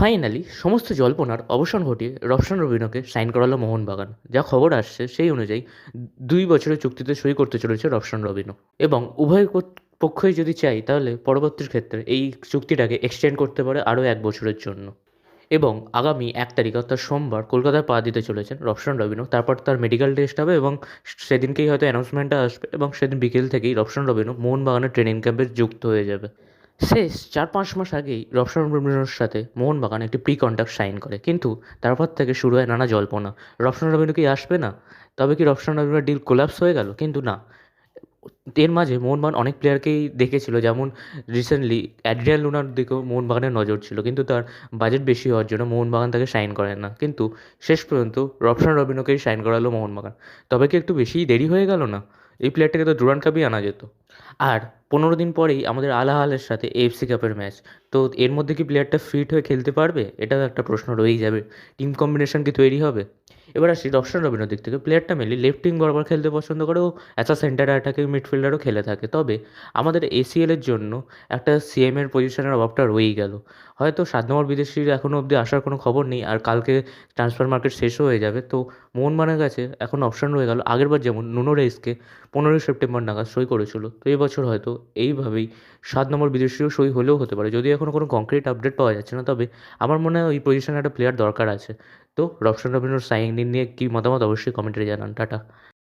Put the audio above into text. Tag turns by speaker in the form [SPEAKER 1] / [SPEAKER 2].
[SPEAKER 1] Finally সমস্ত জল্পনার অবসান ঘটিয়ে রফশান রবিনকে সাইন করালো মোহনবাগান। যা খবর আসছে সেই অনুযায়ী দুই বছরের চুক্তিতে সই করতে চলেছে রফশান রবিনও। এবং উভয় পক্ষই যদি চাই তাহলে পরবর্তী ক্ষেত্রে এই চুক্তিটাকে এক্সটেন্ড করতে পারে আরও এক বছরের জন্য। এবং আগামী এক তারিখ, অর্থাৎ সোমবার, কলকাতায় পা দিতে চলেছেন রফশান রবিনো তারপর তার মেডিকেল টেস্ট হবে এবং সেদিনকেই হয়তো অ্যানাউন্সমেন্টটা আসবে এবং সেদিন বিকেল থেকেই রফশান রবিনো মোহনবাগানের ট্রেনিং ক্যাম্পে যুক্ত হয়ে যাবে। শেষ চার পাঁচ মাস আগেই রফশান রবীন্দ্রনাথের সাথে মোহনবাগান একটি প্রি কন্ট্যাক্ট সাইন করে। কিন্তু তারপর থেকে শুরু হয় নানা জল্পনা। রফশান রবীন্দ্র কি আসবে না? তবে কি রফশান রবীন্দ্র ডিল কোলাপস হয়ে গেল? কিন্তু না। এর মাঝে মোহনবাগান অনেক প্লেয়ারকেই দেখেছিল। যেমন রিসেন্টলি অ্যাড্রিয়ান লুনার দিকেও মোহনবাগানের নজর ছিল, কিন্তু তার বাজেট বেশি হওয়ার জন্য মোহনবাগান তাকে সাইন করে না। কিন্তু শেষ পর্যন্ত রফশান রবিনোকেই সাইন করালো মোহনবাগান। তবে কি একটু বেশিই দেরি হয়ে গেল না? এই প্লেয়ারটাকে তো ডুরান কাপই আনা যেত। আর পনেরো দিন পরেই আমাদের আলাহালের সাথে এএফসি কাপের ম্যাচ তো এর মধ্যে কি প্লেয়ারটা ফিট হয়ে খেলতে পারবে? এটাও একটা প্রশ্ন রয়েই যাবে। টিম কম্বিনেশন কি তৈরি হবে? এবার আসি রফশান রবিনোর দিক থেকে। প্লেয়ারটা মেনলি লেফট উইং বরাবর খেলতে পছন্দ করে ও অ্যাজ সেন্টার অ্যাটাকিং মিডফিল্ডারও খেলে থাকে। তবে আমাদের এসিএলের জন্য একটা সিএমের পজিশনের অভাবটা রয়েই গেল। হয়তো সাত নম্বর বিদেশির এখনও অবধি আসার কোনো খবর নেই আর কালকে ট্রান্সফার মার্কেট শেষও হয়ে যাবে। তো মোহনবাগানের কাছে এখন অপশন রয়ে গেল। আগেরবার যেমন নুনো রেইসকে পনেরোই সেপ্টেম্বর নাগাদ সই করেছিল। তো এবছর হয়তো এইভাবেই সাত নম্বর বিদেশিও সই হলেও হতে পারে। যদি এখনও কোনো কংক্রিট আপডেট পাওয়া যাচ্ছে না, তবে আমার মনে হয় ওই পজিশনে একটা প্লেয়ার দরকার আছে। তো রফশন রবিনোর সাইন নিয়ে কী মতামত অবশ্যই কমেন্টে জানান টাটা।